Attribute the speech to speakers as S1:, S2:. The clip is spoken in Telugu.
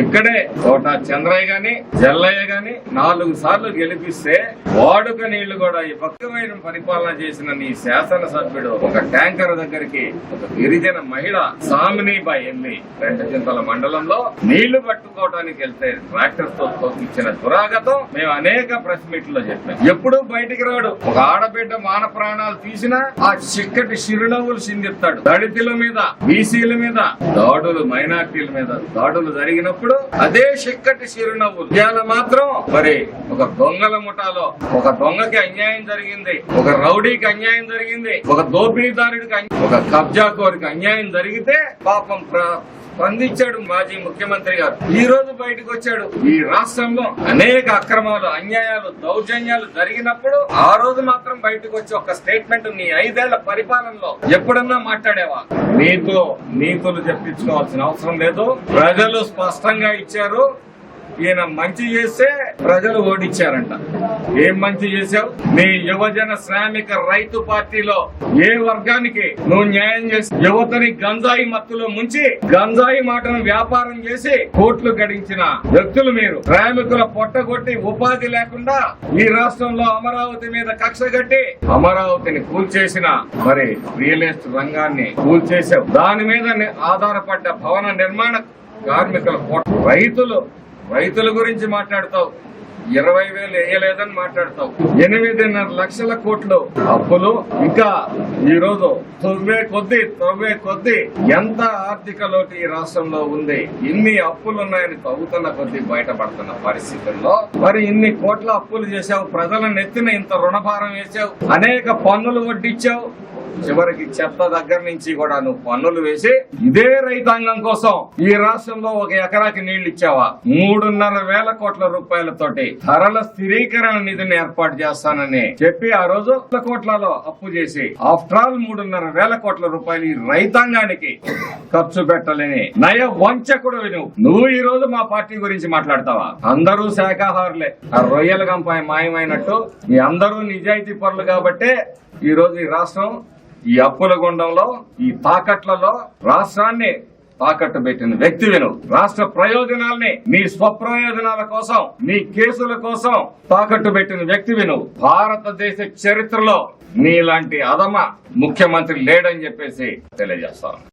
S1: ఇక్కడే కోట చంద్రయ్య గాని జల్లయ్య గాని నాలుగు సార్లు గెలిపిస్తే వాడుక నీళ్ళు కూడా ఈ పక్కమైన పరిపాలన చేసిన నీ శాసనసభ్యుడు ఒక ట్యాంకర్ దగ్గరికి ఒక గిరిజన మహిళ సామినీబాయి ఎల్లి రెండుచింతల మండలంలో నీళ్ళు పట్టుకోవడానికి వెళ్తే ట్రాక్టర్తో తోకిచ్చిన దురాగతం మేము అనేక ప్రెస్ మీట్లో చెప్పాం. ఎప్పుడు బయటికి రాడు. ఒక ఆడబిడ్డ మాన ప్రాణాలు తీసినా ఆ చిక్కటి చిరునవ్వులు సింధిస్తాడు దళితుల మీద బీసీల మీద దాడులు మైనార్టీల మీద దాడులు జరిగినప్పుడు అదే చిక్కటి చిరునవ్వు. ఇవాళ మాత్రం మరి ఒక దొంగల ముఠాలో ఒక దొంగకి అన్యాయం జరిగింది ఒక రౌడీకి అన్యాయం జరిగింది ఒక దోపిడీదారుడికి అన్య- ఒక కబ్జాకోరికి అన్యాయం జరిగితే పాపం ప్ర- స్పందించాడు మాజీ ముఖ్యమంత్రి గారు. ఈ రోజు బయటకు వచ్చాడు. ఈ రాష్ట్రంలో అనేక అక్రమాలు అన్యాయాలు దౌర్జన్యాలు జరిగినప్పుడు ఆ రోజు మాత్రం బయటకు వచ్చి ఒక స్టేట్మెంట్ నీ ఐదేళ్ళ పరిపాలనలో ఎప్పుడన్నా మాట్లాడేవా? నీతో నీతులు చెప్పించుకోవాల్సిన అవసరం లేదు. ప్రజలు స్పష్టంగా ఇచ్చారు. ఈయన మంచి చేస్తే ప్రజలు ఓటిచ్చారంట ఏం మంచి చేశావు? నీ యువజన శ్రామిక రైతు పార్టీలో ఏ వర్గానికి నువ్వు న్యాయం చేసి యువతని గంజాయి మత్తులో ముంచి గంజాయి మాటను వ్యాపారం చేసి కోట్లు గడించిన వ్యక్తులు మీరు. శ్రామికుల పొట్టగొట్టి ఉపాధి లేకుండా ఈ రాష్ట్రంలో అమరావతి మీద కక్ష కట్టి అమరావతిని కూల్చేసిన మరి రియల్ ఎస్టేట్ రంగాన్ని కూల్చేసావు దాని మీద ఆధారపడ్డ భవన నిర్మాణ కార్మికుల రైతులు రైతుల గురించి మాట్లాడతావు. ఇరవై వేలు వేయలేదని మాట్లాడతావు. ఎనిమిదిన్నర లక్షల కోట్లు అప్పులు. ఇంకా ఈ రోజు తొవ్వే కొద్దీ తొవ్వే కొద్ది ఎంత ఆర్థిక లోటు ఈ రాష్ట్రంలో ఉంది? ఇన్ని అప్పులు ఉన్నాయని తవ్వుతున్న కొద్ది బయటపడుతున్న పరిస్థితుల్లో. మరి ఇన్ని కోట్ల అప్పులు చేశావు. ప్రజల నెత్తిన ఇంత రుణభారం వేసావు అనేక పన్నులు వడ్డిచ్చావు. చివరికి చెత్త దగ్గర నుంచి కూడా నువ్వు పన్నులు వేసి ఇదే రైతాంగం కోసం ఈ రాష్ట్రంలో ఒక ఎకరాకి నీళ్ళు ఇచ్చావా? మూడున్నర వేల కోట్ల రూపాయలతోటి ధరల స్థిరీకరణ నిధిని ఏర్పాటు చేస్తానని చెప్పి ఆ రోజు కోట్లలో అప్పు చేసి ఆఫ్టర్ ఆల్ మూడున్నర వేల కోట్ల రూపాయలు ఈ రైతాంగానికి ఖర్చు పెట్టలేని నయ వంచకుడు నువ్వు నువ్వు ఈ రోజు మా పార్టీ గురించి మాట్లాడతావా? అందరూ శాఖాహారులే. ఆ రొయ్యల గంపాయ మాయమైనట్టు. మీ అందరూ నిజాయితీ పనులు కాబట్టే ఈ రోజు ఈ రాష్ట్రం ఈ అప్పుల గుండంలో ఈ తాకట్లలో రాష్ట్రాన్ని తాకట్టు పెట్టిన వ్యక్తివి నువ్వు రాష్ట్ర ప్రయోజనాల్ని నీ స్వప్రయోజనాల కోసం నీ కేసుల కోసం తాకట్టు పెట్టిన వ్యక్తివి నువ్వు భారతదేశ చరిత్రలో నీలాంటి అదమ ముఖ్యమంత్రి లేడని చెప్పేసి తెలియజేస్తాను.